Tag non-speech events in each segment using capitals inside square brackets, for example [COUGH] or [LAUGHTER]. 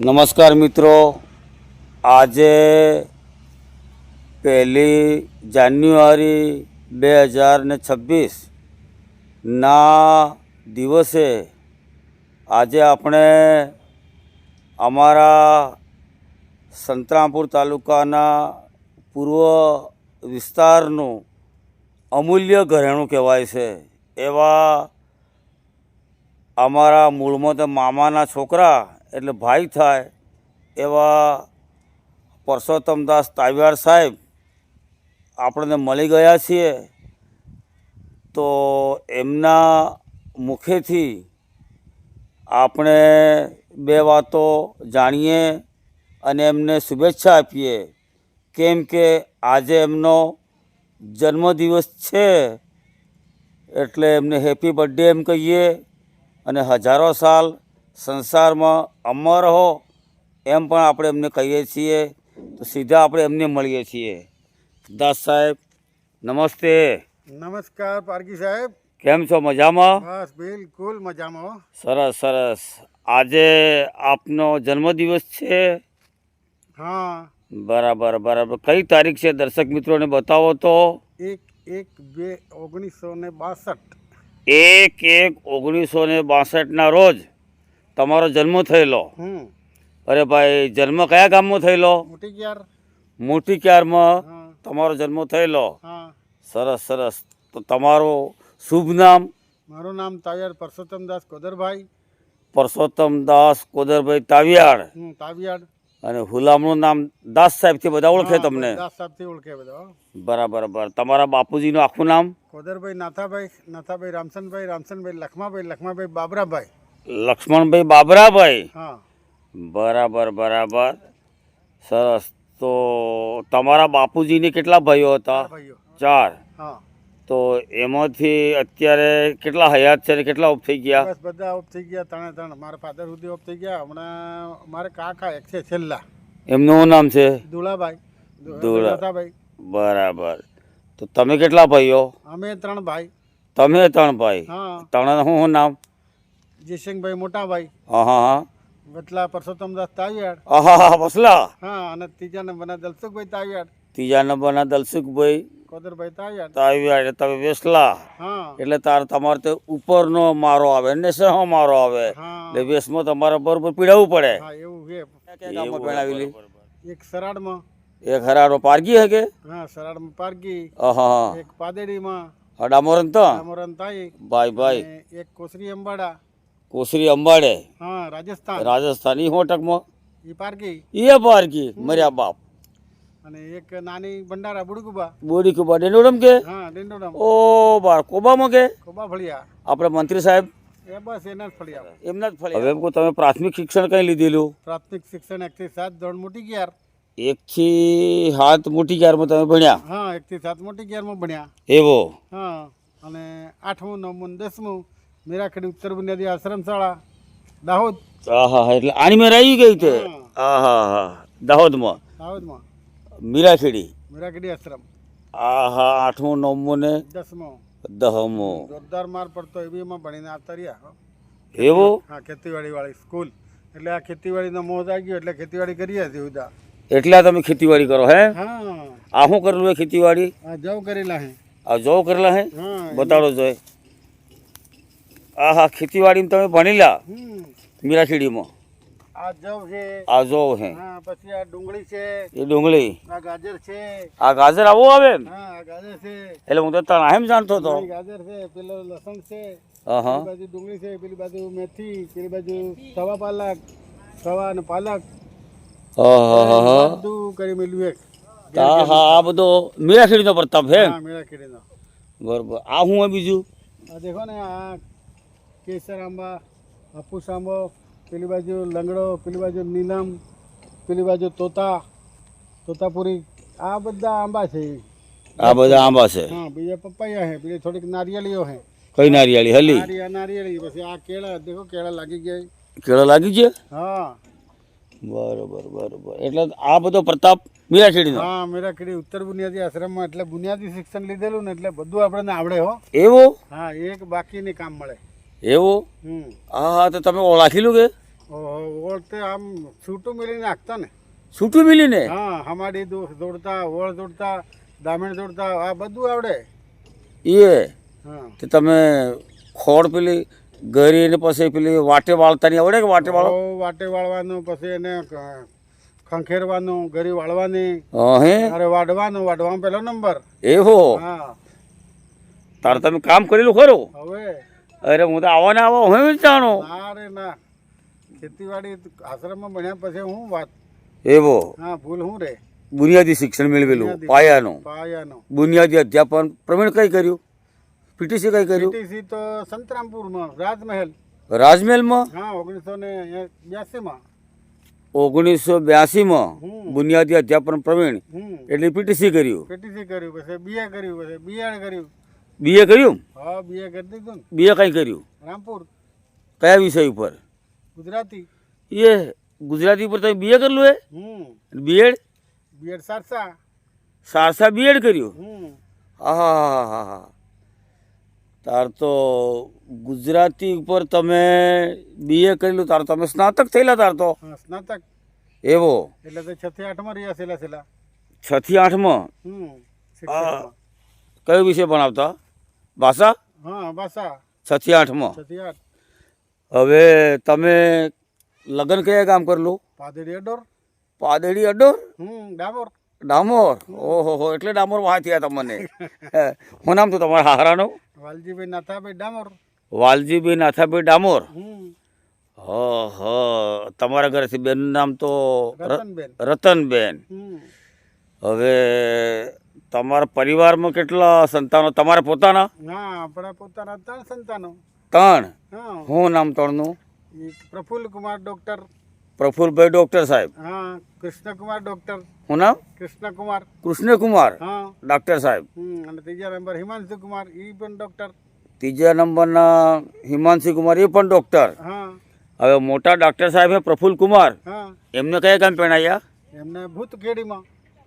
નમસ્કાર મિત્રો. આજે પહેલી જાન્યુઆરી બે હજાર ને છવ્વીસના દિવસે આજે આપણે અમારા સંતરામપુર તાલુકાના પૂર્વ વિસ્તારનું અમૂલ્ય ઘરેણું કહેવાય છે. એવા અમારા મૂળમાં તો મામાના છોકરા એટલે ભાઈ થાય એવા પરસોત્તમદાસ તાવ્યાર સાહેબ આપણને મળી ગયા છીએ, તો એમના મુખેથી આપણે બે વાતો જાણીએ અને એમને શુભેચ્છા આપીએ. કેમ કે આજે એમનો જન્મદિવસ છે, એટલે એમને હેપી બર્થડે એમ કહીએ અને હજારો સાલ સંસારમાં અમર રહો એમ પણ આપણે એમને કહીએ છીએ. તો સીધા આપણે એમને મળીએ છીએ. દાસ સાહેબ નમસ્તે. નમસ્કાર પારકી સાહેબ. કેમ છો? મજામાં? બસ બિલકુલ મજામાં સરસ સરસ. આજે આપનો જન્મદિવસ છે? હા. બરાબર બરાબર. કઈ તારીખ છે? દર્શક મિત્રોને બતાવો તો. એક એક બે ઓગણીસો ને બાસઠ. એક એક ઓગણીસો ને બાસઠના રોજ. તમારો જન્મ થયેલો. અરે ભાઈ જન્મ કયા ગામમાં થયેલો? મોટી ક્યાર? મોટી ક્યારમાં તમારો જન્મ થયેલો? હા. સરસ સરસ. તો તમારું શુભ નામ? મારું નામ તાવિયાર પરસોત્તમદાસ કોદરભાઈ પરસોત્તમ દાસ કોદરભાઈ. તાવિયાડ હું તાવિયાડ અને હુલામણું નામ દાસ સાહેબથી બધા ઓળખે તમને? દાસ સાહેબથી ઓળખે બધા બરાબર બરાબર. તમારા બાપુજીનું આખું નામ? કોદરભાઈ નાથાભાઈ નાથાભાઈ રામસનભાઈ રામસનભાઈ લખમાભાઈ લખમાભાઈ બાબરાભાઈ. લક્ષ્મણભાઈ બાબરાભાઈ. હા. બરાબર બરાબર. સરસ. તો તમારા બાપુજીને કેટલા ભાઈઓ હતા? ચાર હા. તો એમાંથી અત્યારે કેટલા હયાત છે અને કેટલા ઓફ થઈ ગયા? બસ બધા ઓફ થઈ ગયા ત્રણે ત્રણ. મારા ફાધર સુધી ઓફ થઈ ગયા. હમણાં મારા કાકા એક છે છેલ્લા. એમનું શું નામ છે? દુલાભાઈ. દુલાભાઈ. બરાબર. તો તમે કેટલા ભાઈઓ? અમે ત્રણ ભાઈ. તમે ત્રણ ભાઈ. હા. ત્રણ શું નામ? જયસિંહભાઈ મોટાભાઈ. હા હા હા. વટલા પરસોત્તમદાસ તાવિયાડ આહા હા બસલા હા અને ત્રીજા નંબરના દલસુખભાઈ તાવિયાડ ત્રીજા નંબરના દલસુખભાઈ કોદરભાઈ તાવિયાડ તાવ્યા તમે વેસલા. હા. એટલે તાર તમારે તે ઉપરનો મારો આવે ને સહો મારો આવે. એટલે વેસમાં તમારે બરોબર પીડાવવું પડે. હા એવું છે. ગામમાં પહેણાવેલી એક સરાડમાં. એક હરારો પારગી હકે? હા સરાડમાં પારગી. આહા એક પાદેડીમાં. હા ડામોરન તો? અમરન તાઈ. ભાઈ ભાઈ. એક કોસરી અંબાડા. કોસરી અંબાડે. હા રાજસ્થાન. રાજસ્થાની. હોટકમાં? એ પારગી એ પારગી મર્યા બાપ. અને એક નાની ભંડારા બુડકુબા બોડી કુબા ડેનોડમ કે? હા ડેન્ડોડમ ઓ બાર કોબામાં કે? કોબા ફળિયા. આપણે મંત્રી સાહેબ? એ બસ એના જ ફળિયા. એમના જ ફળિયા. હવે એમ કહું તમે પ્રાથમિક શિક્ષણ કઈ લીધેલું? પ્રાથમિક શિક્ષણ એકથી સાત ધોરણ મોટી ગિયાર. એકથી હાથ મોટી ક્યારમાં તમે ભણ્યા? હા એકથી સાત મોટી ગિયારમાં ભણ્યા. એવો? હા અને આઠમું નવમું દસમું મેરાખડી ઉત્તર બુનિયાદી આશ્રમ શાળા દાહોદ. આહા એટલે આની મેં રહી ગઈ તે. આહા હા. દાહોદમાં. દાહોદમાં. મીરાખેડી. મીરાખેડી આશ્રમ. આહા આઠમું નવમો ને દસમો. દહમો. જોરદાર માર પડતો એવી એમાં ભણીને આવતા રહ્યા એવો? હા ખેતીવાડી વાળી સ્કૂલ. એટલે આ ખેતીવાડીનો મોહ જાગ્યો એટલે ખેતીવાડી કરીએ છીએ ઉદા. એટલે તમે ખેતીવાડી કરો હે? હા. આ શું કરેલું હે ખેતીવાડી? આ જવ કરેલા હે. આ જવ કરેલા હે? બતાડો બતાડો જોઈ આહા ખેતીવાડીમાં તમે ભણેલા? હમ. આ આ જો હે. હા પછી આ ડુંગળી છે. એ ડુંગળી? આ ગાજર છે. આ ગાજર આવો આવે હા આ ગાજર છે. એટલે હું તો તણા એમ જાણતો હતો. ગાજર છે પેલો લસણ છે. હા હા બાજુ ડુંગળી છે પેલી બાજુ મેથી પેલી બાજુ સવા પાલક સવા અને પાલક. હા હા હા. હા બધું કરી મેલ્યું એક. હા હા આ બધો મીરાખેડીનો પ્રતાપ છે એમ? હા મેળા બરોબર. આ હું બીજું? આ દેખો ને આ કેસર આંબા હાપુસ આંબો પેલી બાજુ લંગડો પેલી બાજુ નીલમ પેલી બાજુ તોતા તોતાપુરી. આ બધા આંબા છે. આ બધા આંબા છે. હા બીજા પપૈયા છે બીજી થોડીક નારિયેળીઓ છે. કઈ નારિયેળી? હલી? નારિયા નારિયેળી પછી આ કેળા દેખો કેળા લાગી ગયા. કેળા લાગી ગયા? હા. બરોબર બરોબર. એટલે આ બધો પ્રતાપ મીરાખેડીનો હા મીરાખેડી ઉત્તર બુનિયાદી આશ્રમમાં એટલે બુનિયાદી શિક્ષણ લીધેલું ને એટલે બધું આપણને આવડે હો. એવું? હા એક બાકીની કામ મળે. એવું? હા હા તો તમે ઓળખી લો કે? ઓળતે આમ છૂટું મિલીને નાખતા ને. છૂટું મિલીને? હા હમાડી દોડતા ઓળ દોડતા દામણ દોડતા આ બધું આવડે. એ? હા. તે તમે ખોડ પેલી ગરી ને પછી પેલી વાટે વાળતા નહીં આવડે કે વાટે વાળો? વાટે વાળવાનું પછી એને ખંખેરવાનું ગરી વાળવાની. હા હે? અરે વાડવાનું વાડવામાં પેલો નંબર. એવો હા. તારે તમે કામ કરેલું ખરું? હવે અરે હું તો આવો ને આવો હું જાણો? અરે ના. ખેતીવાડી આશ્રમમાં ભણ્યા પછી હું વાત એવો? હા ભૂલ હું રે. બુનિયાદી શિક્ષણ મેળવેલું. પાયાનું. પાયાનો. બુનિયાદી અધ્યાપન પ્રવીણ કઈ કર્યું? પીટીસી કઈ કર્યું? પીટીસી તો સંતરામપુરમાં રાજમહેલ. રાજમહેલમાં? હા ઓગણીસો ને બ્યાસીમાં. ઓગણીસો બ્યાસીમાં. બુનિયાદી અધ્યાપન પ્રવીણ. એટલે પીટીસી કર્યું? પીટીસી કર્યું પછી બીએ કર્યું પછી બીએડ કર્યું. બીએ કર્યું? હા બીએ કરી દીધું બીએ કઈ કર્યું? રામપુર. કયા વિષય ઉપર? ગુજરાતી. એ ગુજરાતી ઉપર તમે બીએ કરેલું એ હમ. BEd? BEd Sarsa. Sarsa BEd કર્યું? હમ. હા હા હા તાર તો ગુજરાતી ઉપર તમે બીએ કરેલું તાર તમે સ્નાતક થયેલા તાર તો. સ્નાતક. એવો? એટલે તો છ થી આઠમાં રહ્યા છેલ્લા છેલ્લા. છ થી આઠમાં કયો વિષય ભણાવતા? ભાષા હા ભાષા છ આઠમાં. આઠ. હવે તમે લગ્ન કયા ગામ કરેલું? પાદેડી અડોર. પાદેડી અડોર? હમ ડામોર. ડામોર? ઓહો હો એટલે ડામોર વાહ થયા તમને. હે, શું નામ તો તમારા હારાનું વાલજીભાઈ નાથાભાઈ ડામોર. વાલજીભાઈ નાથાભાઈ ડામોર? હ હ તમારા ઘરેથી બેનનું નામ તો રતનબેન. રતનબેન. હવે તમારા પરિવારમાં કેટલા સંતાનો? તમારા પોતાના? ના આપણા પોતાના ત્રણ સંતાનો. ત્રણ? હા. નામ ત્રણનું પ્રફુલ્લ કુમાર ડોક્ટર. પ્રફુલભાઈ ડૉક્ટર સાહેબ. હા કૃષ્ણકુમાર ડોક્ટર. શું નામ? કૃષ્ણકુમાર. કૃષ્ણકુમાર હા. ડોક્ટર સાહેબ. અને ત્રીજા નંબર હિમાંશુ કુમાર એ પણ ડોક્ટર. ત્રીજા નંબરના હિમાંશી કુમાર એ પણ ડૉક્ટર. હા. હવે મોટા ડોક્ટર સાહેબ પ્રફુલ કુમાર હા. એમને કયા કામ પહેણાયા એમને ભૂતખેડીમાં.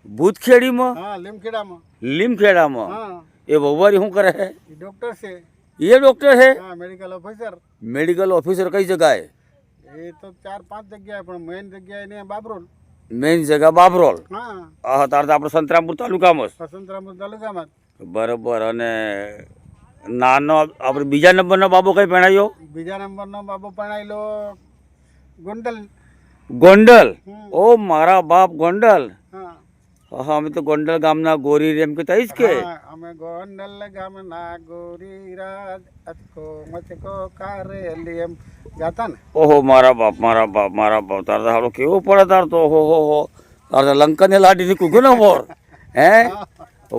ભૂતખેડીમાં? હા લીમખેડામાં. લીમખેડામાં? હા. એ વહુવારી શું કરે છે? ડોક્ટર છે. એ ડૉક્ટર છે? હા મેડિકલ ઓફિસર મેડિકલ ઓફિસર કઈ જગ્યાએ? એ તો ચાર પાંચ જગ્યાએ પણ મેઇન જગ્યાએ ને બાબરોલ. મેઇન જગ્યા બાબરોલ? હા. હા તાર તો આપણે સંતરામપુર તાલુકામાં સંતરામપુર તાલુકામાં બરોબર અને નાનો આપણે બીજા નંબરનો બાબો કઈ પહેણાયો બીજા નંબરનો બાબો પરણાયેલો ગોંડલ. ગોંડલ? ઓ મારા બાપ ગોંડલ. હા હા અમે તો ગોંડલ ગામના ગોરી એમ કે તઈશ કે. અમે ગોંડલ ગામના ગોરી રાજ અચકો મચકો કારેલી એમ જાતા ને. ઓહો મારા બાપ મારા બાપ મારા બાપ તાર તો હાલો કેવો પડે તાર તો. ઓહો હો હો. તાર લંકન લંકને લાડીથી કૂક્યો ને વોર હે?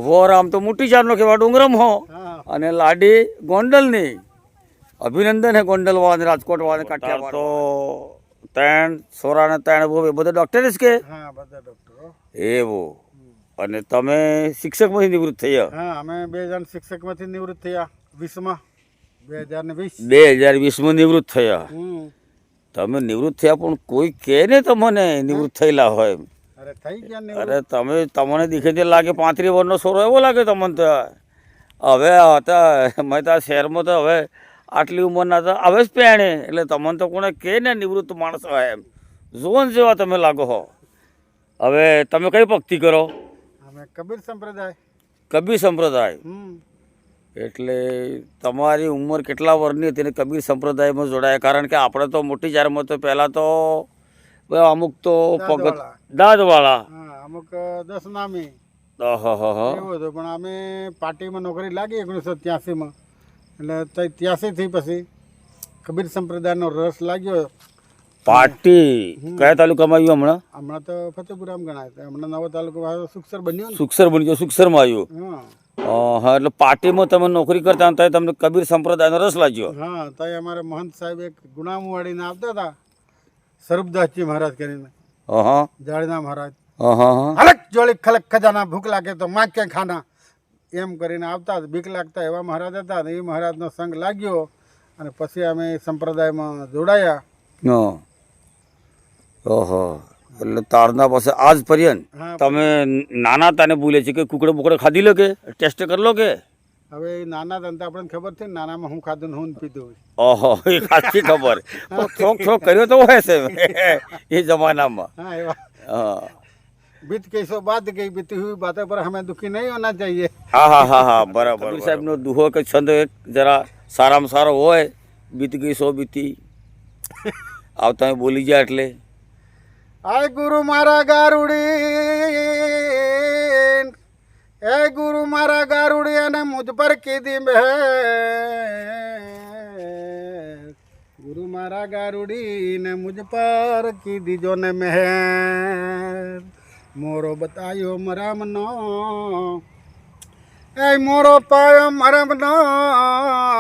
વોર આમ તો મોટી જાતનો કેવા ડુંગરમ હો. અને લાડી ગોંડલની. અભિનંદન હે ગોંડલ વાળાને રાજકોટ વાળાને કાઠિયાવાડ તો ત્રણ સોરાને ત્રણ બહુ એ બધા ડૉક્ટર જ કે? હા બધા ડોક્ટર એવું. અને તમે શિક્ષકમાંથી નિવૃત્ત થયા? હા અમે બે હજાર શિક્ષકમાંથી નિવૃત્ત થયા વીસમાં. બે હજાર ને વીસ. બે હજાર વીસમાં નિવૃત્ત થયા? તમે નિવૃત્ત થયા પણ કોઈ કહે ને તમને નિવૃત્ત થયેલા હોય અરે થઈ ગયા અરે તમે તમને દીખે લાગે પાંત્રીસ વર્ષનો છોરો એવો લાગે તમને તો. હવે હતા મેં તો શહેરમાં તો હવે આટલી ઉંમરના તો હવે જ પહેણે એટલે તમને તો કોને કહે ને નિવૃત્ત માણસ હોય એમ. જોન જેવા તમે લાગો હો. હવે તમે કઈ ભક્તિ કરો? કબીર સંપ્રદાય? કબીર સંપ્રદાય? હમ. એટલે તમારી ઉંમર કેટલા વર્ષની હતી કબીર સંપ્રદાયમાં જોડાયા? કારણ કે આપણે તો મોટી જારમાં તો પહેલાં તો અમુક તો પગત દાદવાળા. અમુક દસ નામી. એવું હતું પણ અમે પાર્ટીમાં નોકરી લાગી ઓગણીસો ત્યાસીમાં. એટલે ત્યાસીથી પછી કબીર સંપ્રદાયનો રસ લાગ્યો. પાટી કયા તાલુકામાં આવ્યું હમણાં? હમણાં તો ફતેપુરામ ગણાય હમણાં નવો તાલુકો આવ્યો સુખસર બન્યો ને. સુખસર બની ગયો સુખસરમાં આવ્યું. હા. એટલે પાર્ટીમાં તમે નોકરી કરતા હતા તમને કબીર સંપ્રદાયનો રસ લાગ્યો. હા ત્યાં અમારે મહંત સાહેબ એક ગુણામું વાળીને આવતા હતા. સરૂપદાસજી મહારાજ કરીને. હા. જાડના મહારાજ. હા હલક જોડી ખલક ખજાના ભૂખ લાગે તો માં ક્યાં ખાના? એમ કરીને આવતા બીક લાગતા એવા મહારાજ હતા એ મહારાજનો સંગ લાગ્યો અને પછી અમે સંપ્રદાયમાં જોડાયા. હા ઓહો એટલે તારના પાસે આજ પર્યંત હા તમે નાના તાને ભૂલે છે કે કુકડે બુકડે ખાધી લો કે ટેસ્ટ કરી લો કે હવે એ નાના હતા ને તો આપણને ખબર છે ને નાનામાં હું ખાધું ને હું પીધું હોય ઓહો એ ખાસી ખબર [LAUGHS] પણ થોક થોક કર્યો તો હોય છે [LAUGHS] એ જમાનામાં हाँ एवा હા बीत कैसो बात गई बीती हुई बातों पर हमें दुखी नहीं होना चाहिए હા હા હા હા બરાબર કબીર સાહેબનો દુહો કે છંદ એક જરા સારામાં સારો હોય બીત ગઈ સો બીતી [LAUGHS] આવતા અહીં બોલી જાય એટલે આય ગુરુ મારા ગારુડી. એ ગુરુ મારા ગારુડી અને મુજ પર કીધી મે. ગુરુ મારા ગારુડી ને મુજ પર કીધી જો ને મહેર મોરો બતાયો મરામનો. એ મોરો પાયો મરમનો.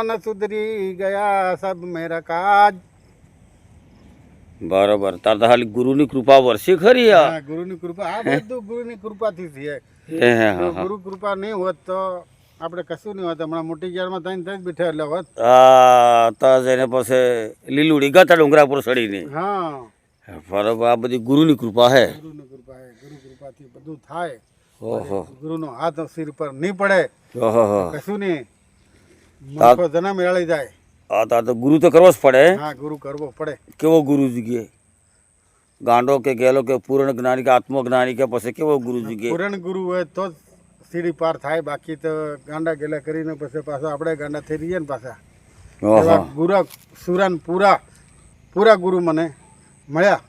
ન સુધરી ગયા સબ મેરા કાજ. બરાબર. તાર તો ખાલી ગુરુની કૃપા વરસી ખરી આ હા ગુરુની કૃપા. આ બધું ગુરુની કૃપાથી છે. હે હે હા ગુરુ કૃપા નહીં હોત તો આપણે કશું નહીં હોત. હમણાં મોટી ગેરમાં થઈને ત્યાં જ બેઠા એટલે હોત. આ તા જઈને પછી લીલુડી ગાતા ડુંગરા પર ચડીને. હા. બરોબર આ બધી ગુરુની કૃપા હે. ગુરુની કૃપા હે. ગુરુ કૃપાથી બધું થાય. ઓહો. ગુરુનો હાથ સિર પર નહીં પડે. ઓહો કશું નહીં. જન્મ મેળવી જાય. આ તા તો ગુરુ તો કરવો જ પડે. હા ગુરુ કરવો પડે. કેવો ગુરુ જગ્યાએ ગાંડો કે ગેલો કે પૂર્ણ જ્ઞાની કે આત્મજ્ઞાની કે પછી કેવો ગુરુ જગ્યાએ પૂરણ ગુરુ હોય તો જ સીડી પાર થાય. બાકી તો ગાંડા ગેલા કરીને પછી પાછા આપણે ગાંડા થઈ રહીએ ને પાછા. ગુરુ સુરાન પૂરા પૂરા ગુરુ મને મળ્યા.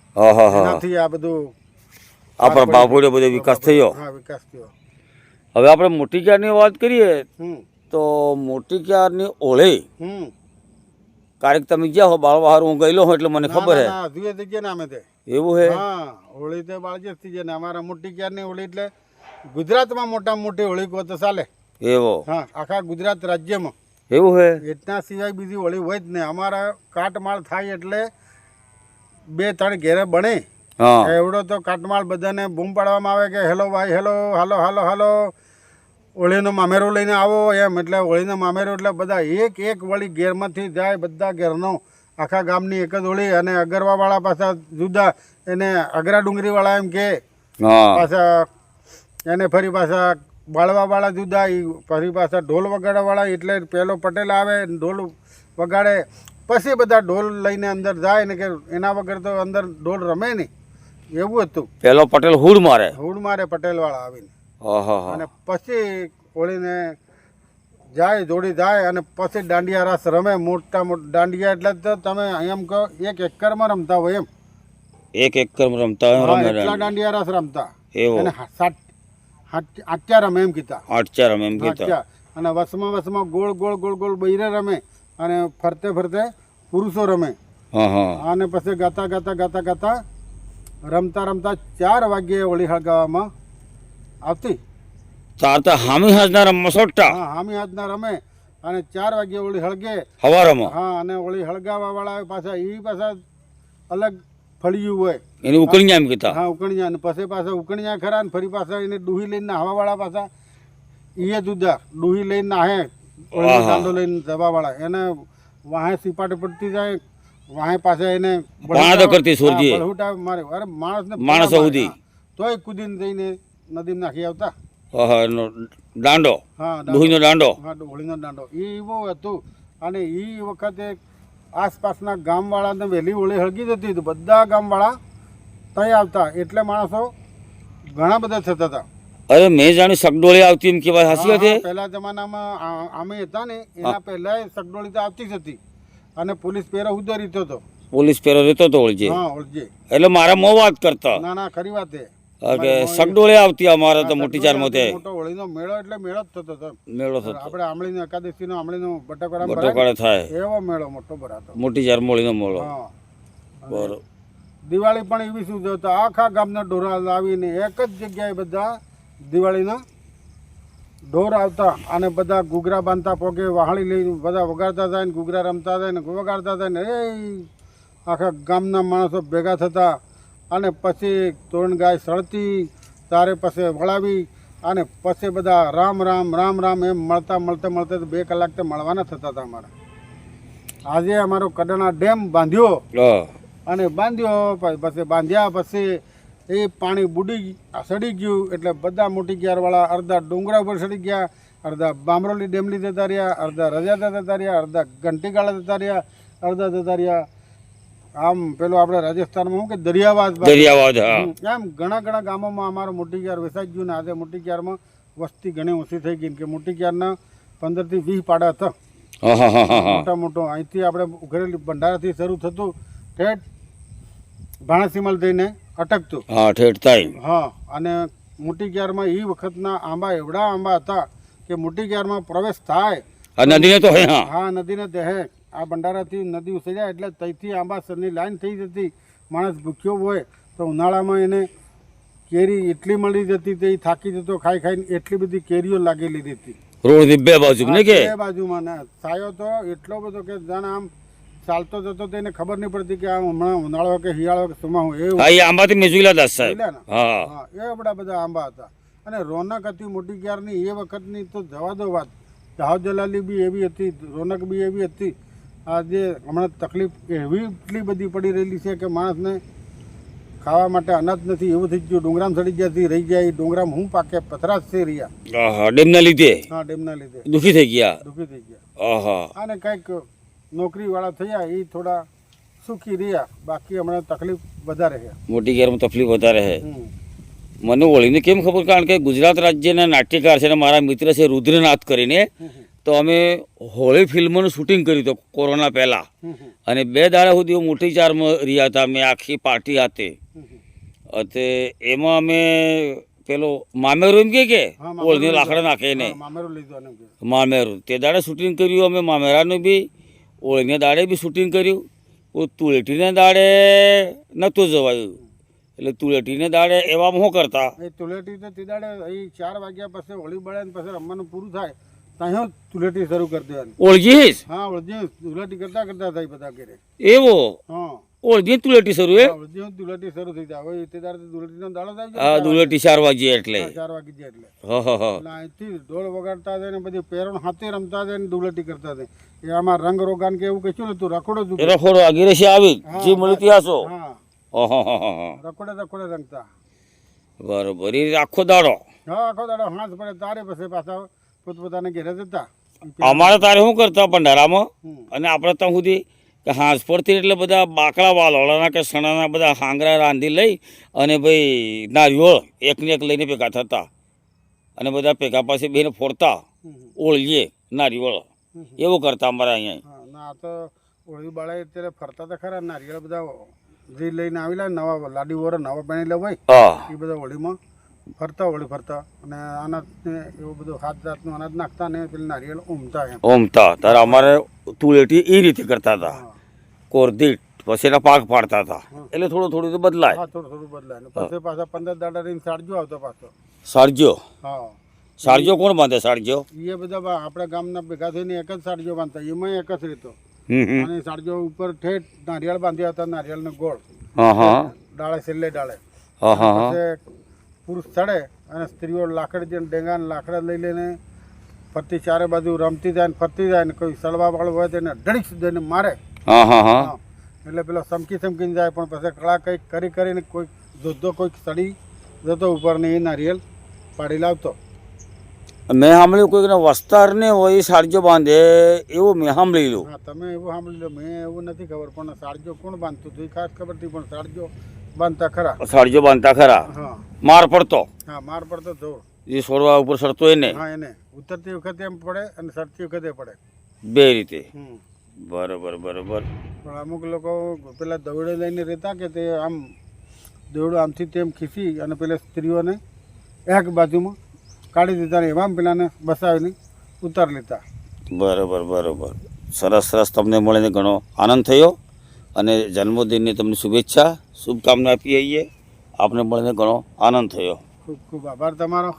એનાથી આ બધું આપણા બાપુડે બધો વિકાસ થયો. હા વિકાસ થયો. હવે આપણે મોટી ક્યારની વાત કરીએ તો મોટી ક્યારની ઓળે હમ. ક્યારેક તમે ગયા હો બાળવાહાર હું ગયેલો હું એટલે મને ખબર હે. ના જુએ જગ્યા ને અમે તે. એવું હે? હા હોળી તે બાળજે થઈ જાય ને અમારા મોટી ક્યારની હોળી એટલે ગુજરાતમાં મોટા મોટી હોળી કહો તો ચાલે. એવો? હા આખા ગુજરાત રાજ્યમાં. એવું હે? એટલા સિવાય બીજી હોળી હોય જ નહીં અમારા કાટમાળ થાય એટલે બે ત્રણ ઘેરે બને. એવડો તો કાટમાળ બધાને બૂમ પાડવામાં આવે કે હેલો ભાઈ હેલો હાલો હાલો હાલો. હોળીનો મામેરો લઈને આવો એમ. એટલે હોળીનો મામેરો એટલે બધા એક એક વળી ઘેરમાંથી જાય બધા ઘેરનો. આખા ગામની એક જ હોળી અને અગરવાવાળા પાછા જુદા. એને અગરા ડુંગરીવાળા એમ કે. પાછા એને ફરી પાછા બાળવાવાળા જુદા એ ફરી પાછા ઢોલ વગાડવાવાળા. એટલે પહેલો પટેલ આવે ઢોલ વગાડે. પછી બધા ઢોલ લઈને અંદર જાય ને કે એના વગર તો અંદર ઢોલ રમે નહીં. એવું હતું. પેલો પટેલ હુડ મારે. હુડ મારે પટેલવાળા આવીને. અને પછી હોળીને જાય જોડી જાય અને પછી દાંડિયા રાસ રમે. મોટા મોટા દાંડિયા એટલે તમે એમ કહો એક એકરમાં રમતા હોય એમ. એક એકરમાં રમતા હોય એટલા દાંડિયા. રાસ રમતા. એવો. અને સાત આટ્યા રમે એમ કીધા. આઠ ચાર રમે એમ કીધા. અને વસમાં વસમાં ગોળ ગોળ ગોળ ગોળ બૈરે રમે અને ફરતે ફરતે પુરુષો રમે. અને પછી ગાતા ગાતા ગાતા ગાતા રમતા રમતા ચાર વાગ્યે હોળી હળગાવવામાં આવતી? તાર તો હામી હાજના રમવા હા હામી હાથના રમે અને ચાર વાગે ઓળી હળગે. હવારમાં. હા અને ઓળી હળગાવા વાળા પાછા એ પાછા અલગ ફળિયું હોય. એને ઉકળીયા એમ કહેતા. હા ઉકણિયા અને પછી પાછા ઉકણિયા ખરા ને ફરી પાછા એને ડૂહી લઈને હવા વાળા પાછા એ જુદા ડૂહી લઈને નાહે ઓળીનો દાંડો લઈને જવા વાળા એને વાહે સીપાટે પડતી જાય વાહે પાસે એને કરતી મારે. અરે માણસને માણસો માણસ સુધી. તોય કુદીને જઈને નદીમાં નાખી આવતા? હા એનો દાંડો. હા. ડુહીનો દાંડો. હા હોળીનો દાંડો. એ બહુ હતું. અને એ વખતે આસપાસના ગામવાળાને વહેલી હોળી હળગી જતી હતી. બધા ગામવાળા ત્યાં આવતા. એટલે માણસો ઘણા બધા થતા હતા. અરે મેં જાણી સગડોળી આવતી એમ કહેવાય. હાસી હતી પહેલા જમાનામાં અમે હતા ને એના પહેલા સગડોળી તો આવતી જ હતી. અને પોલીસ પહેરો ઉદરી હતો. પોલીસ પહેરો રહેતો હતો ઓળજે હા ઓળજે એટલે મારા મોં વાત કરતા. ના ના ખરી વાત એ કે સગડોળી આવતી અમારે તો મોટી ચારમાં તે. મોટો હોળીનો મેળો એટલે મેળો જ થતો હતો. મેળો થતો. આપણે આમળીનો એકાદશીનો આમળીનો બટાકડા બટકડા થાય. એવો મેળો મોટો ભરાતો. મોટી ચાર મોળીનો મોળો. બરોબર દિવાળી પણ એવી શું થતો આખા ગામના ઢોરા લાવીને એક જ જગ્યાએ બધા દિવાળીના ઢોર આવતા અને બધા ઘૂઘરા બાંધતા પોગે વહાળી લઈ બધા વગાડતા થાય ને ઘૂઘરા રમતા થાય ને વગાડતા થાય ને એ આખા ગામના માણસો ભેગા થતા અને પછી તોરણ ગાય સળતી તારે પાસે વળાવી અને પછી બધા રામ રામ રામ રામ એમ મળતા મળતા મળતા બે કલાક તો મળવાના થતા હતા અમારા. આજે અમારો કડાણા ડેમ બાંધ્યો અને બાંધ્યો પછી બાંધ્યા પછી એ પાણી બુડી સડી ગયું એટલે બધા મોટી ગિયારવાળા અડધા ડુંગરા ઉપર સડી ગયા અડધા બામરોલી ડેમ જતા રહ્યા અડધા રજાતા જતા રહ્યા અડધા ઘંટીગાળા જતા રહ્યા અડધા જતા રહ્યા આમ પેલો આપણે રાજસ્થાનમાં શું કે દરિયાવાદ દરિયાવાદ એમ ઘણા ઘણા ગામોમાં અમારો મોટી ક્યાર વેસાઈ ગયું ને આજે મોટી ક્યારમાં વસ્તી ઘણી ઓછી થઈ ગઈ કે મોટી ક્યારના પંદરથી વીસ પાડા હતા. મોટા મોટો. અહીંથી આપણે ઉઘરેલી ભંડારાથી શરૂ થતું ઠેઠ ભાણસીમલ થઈને અટકતું. હા ઠેઠ થાય. હા અને મોટી ક્યારમાં એ વખતના આંબા એવડા આંબા હતા કે મોટી ક્યારમાં પ્રવેશ થાય. નદીને તો હા હા. નદીને દેહે આ ભંડારાથી નદી ઉસરી જાય એટલે તઈથી આંબાસરની લાઈન થઈ જતી માણસ ભૂખ્યો હોય તો ઉનાળામાં એને કેરી એટલી મળી જતી તે થાકી જતો ખાઈ ખાઈને એટલી બધી કેરીઓ લાગેલી હતી. રોડની બે બાજુ ને કે? બે બાજુમાં ને. સાયો તો એટલો બધો કે જાણે આમ ચાલતો જતો તેને ખબર નહીં પડતી કે આ હમણાં ઉનાળો કે શિયાળો કે સુમા હું એવું. હા એ આંબાથી મેજુલા દાસ સાહેબ. હા. એ બધા બધા આંબા હતા. અને રોનક હતી મોટી ક્યારની એ વખતની તો જવા દો વાત. જાહો જલાલી બી એવી હતી રોનક બી એવી હતી. આ જે હમણાં તકલીફ એવી એટલી બધી પડી રહેલી છે કે માણસને ખાવા માટે અનાજ નથી એવું થઈ ગયું. ડુંગરામ સડી જ્યાંથી રહી જાય ડુંગરામ હું પાકે? પથરાશ થઈ રહ્યા. ડેમના લીધે? હા ડેમના લીધે. દુઃખી થઈ ગયા? દુઃખી થઈ ગયા. હા અને કંઈક નોકરીવાળા થયા એ થોડા સુખી રહ્યા. બાકી હમણાં તકલીફ વધારે છે. મોટી ગેરમાં તકલીફ વધારે છે. મને ઓળીને કેમ ખબર? કારણ કે ગુજરાત રાજ્યના નાટ્યકાર છે અને મારા મિત્ર છે રુદ્રનાથ કરીને. તો અમે હોળી ફિલ્મનું શૂટિંગ કર્યું હતું કોરોના પહેલાં. અને બે દાડા સુધી મોટી ચારમાં રહ્યા હતા અમે આખી પાર્ટી હાથે. તે એમાં અમે પેલો મામેરું એમ કે કે ઓળની. લાકડા નાખે ને મામેરું તે દાડે શૂટિંગ કર્યું અમે મામેરાનું બી ઓળીને દાડે બી શૂટિંગ કર્યું. ઓ તુળેટીને દાડે નહોતું જવાયું. એટલે તુળેટીને દાડે એવા શું કરતા? એ તુલેટી દાડે ચાર વાગ્યા પછી હોળી બળે પછી રમવાનું પૂરું થાય. ત્યાં તુલેટી શરૂ કરી દેવાની. હા ઓળજી કરતા કરતા થાય બધા ઘરે. એવો? હા. ઓળજી તુળેટી શરૂ એ ઓળજી શરૂ થઈ જાય. હવે તે દાડો થાય ચાર વાગ્યે એટલે. હા, ચાર વાગી જાય એટલે. હ હ હ. અહીંથી ઢોળ વગાડતા જાય ને બધી પેરણ હાથે રમતા જાય ને દુલેટી કરતા જાય. આમાં રંગ રોગાન કે એવું કશું તું રખોડો રખોડો આગીરેસી આવી. જે મળી ત્યાંસો હા હા. રખોડે રખોડે રંગતા. બરોબર. એ આખો દાડો? હા આખો દાડો હાથ પડે તારે પછી પાછા પોતપોતાને ઘેરે જતા અમારે તારે શું કરતા ભંડારામાં અને આપણે ત્યાં સુધી કે હાંસ પડતી એટલે બધા બાકડા વાલોળાના કે સણાના બધા હાંગરા રાંધી લઈ અને ભાઈ નારિયોળ એકને એક લઈને ભેગા થતા. અને બધા ભેગા પાસે બેને ફોડતા. ઓળીએ નારિયોળ. એવું કરતા અમારા અહીંયા. ના તો ઓળી બાળા અત્યારે ફરતા તો ખરા નારિયેળ બધા જે લઈને આવેલા નવા લાડી વોરા નવા પાણી લેવાય એ બધા હોળીમાં ફરતા વળી ફરતા. અને અનાજને એવું બધું હાથ જાતનું અનાજ નાખતા ને પેલી નારિયેળ ઉમતા એમ. ઓમતા અમારે તુળેટી એ રીતે કરતા હતા. કોરદીટ પછી એના પાક પાડતા હતા. એટલે થોડું થોડું તો બદલાય. હા થોડું થોડું બદલાય. પછી પાછા પંદર દાડા રહીને સાડજો આવતો પાછો. સારજો? હા. સારજો કોણ બાંધે સારજો? એ બધા આપણા ગામના ભેગા થઈને એક જ સાડજો બાંધતા. એમાં એક જ રીતો અને સાડજો ઉપર ઠેઠ નારિયેળ બાંધ્યા હતા નારિયેળનો ગોળ. હા હા. ડાળે છેલ્લે ડાળે હા હા પુરુષ ચડે અને સ્ત્રીઓ લાકડી જઈને ડેંગાને લાકડા લઈ લઈને ફરતી ચારે બાજુ રમતી જાય ને ફરતી જાય ને કોઈ સળવાવાળું હોય તેને ઢળી દઈને મારે. એટલે પેલો સમકી સમકીને જાય પણ પછી કળા કંઈક કરી કરીને કોઈ જોધો કોઈક સડી જતો ઉપર ને એ નારિયેલ પાડી લાવતો. મેં સાંભળ્યું કોઈકને વસ્તારને હોય એ સારજો બાંધે એવું મેં સાંભળી હા તમે એવું સાંભળી લો મેં એવું નથી ખબર પણ સાડજો કોણ બાંધતું હતું એ ખાસ ખબર હતી પણ સાડજો બાંધતા ખરા. સાડીઓ બાંધતા ખરા. હા. માર પડતો. હા માર પડતો જોર. એ છોડવા ઉપર સડતો એને. હા એને. ઉતરતી વખતે એમ પડે અને સરતી વખતે પડે. બે રીતે. બરોબર બરોબર. પણ અમુક લોકો પેલા દવડે લઈને રહેતા કે તે આમ દવડો આમથી તેમ ખીસી અને પેલા સ્ત્રીઓને એક બાજુમાં કાઢી દીધા ને એમાં પેલાને બસાવીને ઉતારી લેતા બરોબર બરોબર. સરસ સરસ તમને મળીને ઘણો આનંદ થયો અને જન્મદિનની તમને શુભેચ્છા. શુભકામના આપીએ આપને મળીને ઘણો આનંદ થયો. ખૂબ ખૂબ આભાર તમારો.